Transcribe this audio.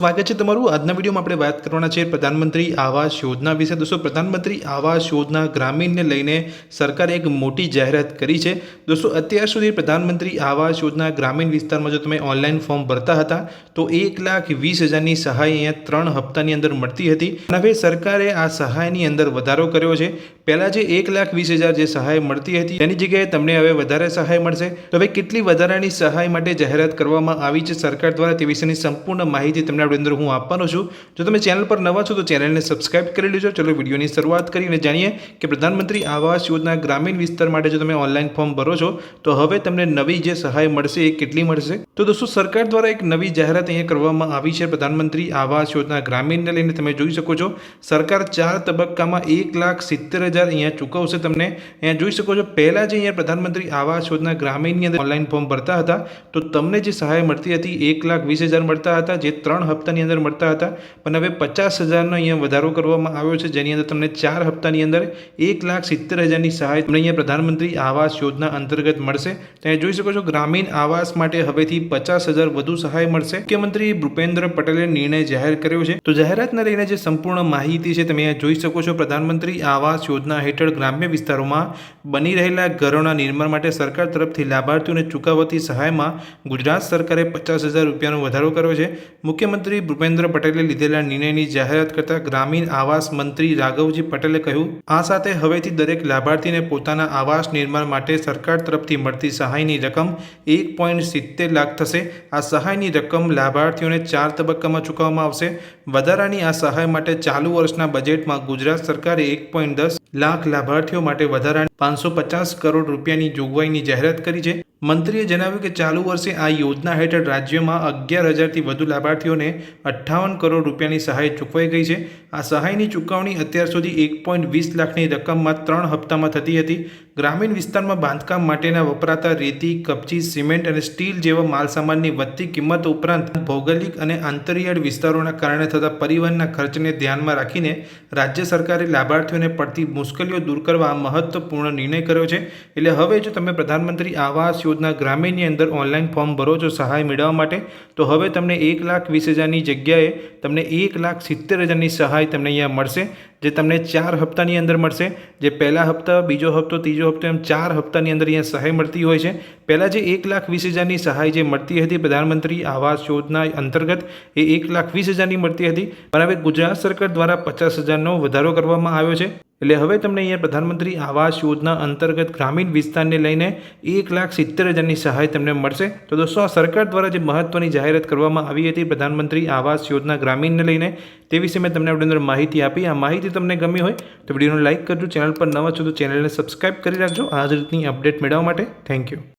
સ્વાગત છે તમારું. આજના વિડીયોમાં આપણે વાત કરવાના છે પ્રધાનમંત્રી આવાસ યોજના વિશે. દોસ્તો, પ્રધાનમંત્રી આવાસ યોજના ગ્રામીણને લઈને સરકારે એક મોટી જાહેરાત કરી છે. દોસ્તો, અત્યાર સુધી પ્રધાનમંત્રી આવાસ યોજના ગ્રામીણ વિસ્તારમાં જો તમે ઓનલાઈન ફોર્મ ભરતા હતા, તો એક લાખ વીસ હજારની સહાય અહીંયા ત્રણ હપ્તાની અંદર મળતી હતી. અને હવે સરકારે આ સહાયની અંદર વધારો કર્યો છે. પહેલાં જે એક લાખ વીસ હજાર જે સહાય મળતી હતી, તેની જગ્યાએ તમને હવે વધારે સહાય મળશે. તો હવે કેટલી વધારાની સહાય માટે જાહેરાત કરવામાં આવી છે સરકાર દ્વારા, તે વિશેની સંપૂર્ણ માહિતી તમને અંદર હું આપવાનો છું. જો તમે ચેનલ પર નવા છો તો ચેનલને સબસ્ક્રાઇબ કરી લેજો. ચલો વિડીયોની શરૂઆત કરીને જાણીએ કે પ્રધાનમંત્રી આવાસ યોજના ગ્રામીણ વિસ્તાર માટે જો તમે ઓનલાઈન ફોર્મ ભરો છો, તો હવે તમને નવી જે સહાય મળશે એ કેટલી મળશે? તો દોસ્તો, સરકાર દ્વારા એક નવી જાહેરાત અહીંયા કરવામાં આવી છે. પ્રધાનમંત્રી આવાસ યોજના ગ્રામીણને લઈને તમે જોઈ શકો છો. સરકાર ચાર તબક્કામાં એક લાખ સિત્તેર હજાર અહીંયા ચૂકવશે તમને. અહીંયા જોઈ શકો છો, પહેલાં જે અહીંયા પ્રધાનમંત્રી આવાસ યોજના ગ્રામીણની અંદર ઓનલાઈન ફોર્મ ભરતા હતા, તો તમને જે સહાય મળતી હતી એક લાખ વીસ હજાર મળતા હતા, જે ત્રણ હપ્તાની અંદર મળતા હતા. પણ હવે પચાસ હજારનો અહીંયા વધારો કરવામાં આવ્યો છે, જેની અંદર તમને ચાર હપ્તાની અંદર એક લાખ સિત્તેર હજારની સહાય તમને અહીંયા પ્રધાનમંત્રી આવાસ યોજના અંતર્ગત મળશે. ત્યાં જોઈ શકો છો, ગ્રામીણ આવાસ માટે હવેથી પચાસ હજાર વધુ સહાય મળશે. મુખ્યમંત્રી ભૂપેન્દ્ર પટેલે નિર્ણય જાહેર કર્યો છે. તો જાહેરાતના લઈને જે સંપૂર્ણ માહિતી છે, તમે અહીંયા જોઈ શકો છો, પ્રધાનમંત્રી આવાસ યોજના હેઠળ ગ્રામ્ય વિસ્તારોમાં બની રહેલા ઘરોના નિર્માણ માટે સરકાર તરફથી લાભાર્થીઓને ચૂકવતી સહાયમાં ગુજરાત સરકારે પચાસ હજાર રૂપિયાનો વધારો કર્યો છે. મુખ્યમંત્રી ભૂપેન્દ્ર પટેલે લીધેલા નિર્ણયની જાહેરાત કરતા ગ્રામીણ આવાસ મંત્રી રાઘવજી પટેલે કહ્યું, આ સાથે હવેથી દરેક લાભાર્થીને પોતાના આવાસ નિર્માણ માટે સરકાર તરફથી મળતી સહાયની રકમ એક પોઈન્ટ સિત્તેર લાખ થશે. આ સહાયની રકમ લાભાર્થીઓને ચાર તબક્કામાં ચૂકવવામાં આવશે. વધારાની આ સહાય માટે ચાલુ વર્ષના બજેટમાં ગુજરાત સરકારે એક પોઈન્ટ દસ લાખ લાભાર્થીઓ માટે વધારાની પાંચસો પચાસ કરોડ રૂપિયાની જોગવાઈની જાહેરાત કરી છે. મંત્રીએ જણાવ્યું કે ચાલુ વર્ષે આ યોજના હેઠળ રાજ્યમાં અગિયાર હજારથી વધુ લાભાર્થીઓને અઠ્ઠાવન કરોડ રૂપિયાની સહાય ચૂકવાઈ ગઈ છે. આ સહાયની ચૂકવણી અત્યાર સુધી એક પોઈન્ટ વીસ લાખની રકમમાં ત્રણ હપ્તામાં થતી હતી. ગ્રામીણ વિસ્તારમાં બાંધકામ માટેના વપરાતા રેતી, કપચી, સિમેન્ટ અને સ્ટીલ જેવા માલસામાનની વધતી કિંમત ઉપરાંત ભૌગોલિક અને આંતરિયાળ વિસ્તારોના કારણે થતા પરિવહનના ખર્ચને ધ્યાનમાં રાખીને રાજ્ય સરકારે લાભાર્થીઓને પડતી મુશ્કેલીઓ દૂર કરવા મહત્વપૂર્ણ નિર્ણય કર્યો છે. એટલે હવે જો તમે પ્રધાનમંત્રી આવાસ યોજના ગ્રામીણની અંદર ઓનલાઈન ફોર્મ ભરો છો સહાય મેળવવા માટે, તો હવે તમને એક લાખ વીસ હજારની જગ્યાએ તમને એક લાખ સિત્તેર હજારની સહાય તમને અહીંયા મળશે, જે તમને ચાર હપ્તાની અંદર મળશે. જે પહેલા હપ્તા, બીજો હપ્તો, ત્રીજો હપ્તો, એમ ચાર હપ્તાની અંદર અહીંયા સહાય મળતી હોય છે. પહેલાં જે એક લાખ વીસ હજારની સહાય જે મળતી હતી પ્રધાનમંત્રી આવાસ યોજના અંતર્ગત, એ એક લાખ વીસ હજારની મળતી હતી. પણ હવે ગુજરાત સરકાર દ્વારા પચાસ હજારનો વધારો કરવામાં આવ્યો છે. એટલે હવે તમને અહીંયા પ્રધાનમંત્રી આવાસ યોજના અંતર્ગત ગ્રામીણ વિસ્તારને લઈને એક લાખ સિત્તેર હજારની સહાય તમને મળશે. તો દોસ્તો, આ સરકાર દ્વારા જે મહત્વની જાહેરાત કરવામાં આવી હતી પ્રધાનમંત્રી આવાસ યોજના ગ્રામીણને લઈને, તે વિશે મેં તમને આપણી અંદર માહિતી આપી. આ માહિતી તમને ગમી હોય તો વિડીયોને લાઇક કરજો, ચેનલ પર નવા છો તો ચેનલને સબસ્ક્રાઇબ કરી રાખજો. આ જ રીતની અપડેટ મેળવવા માટે થેન્ક યુ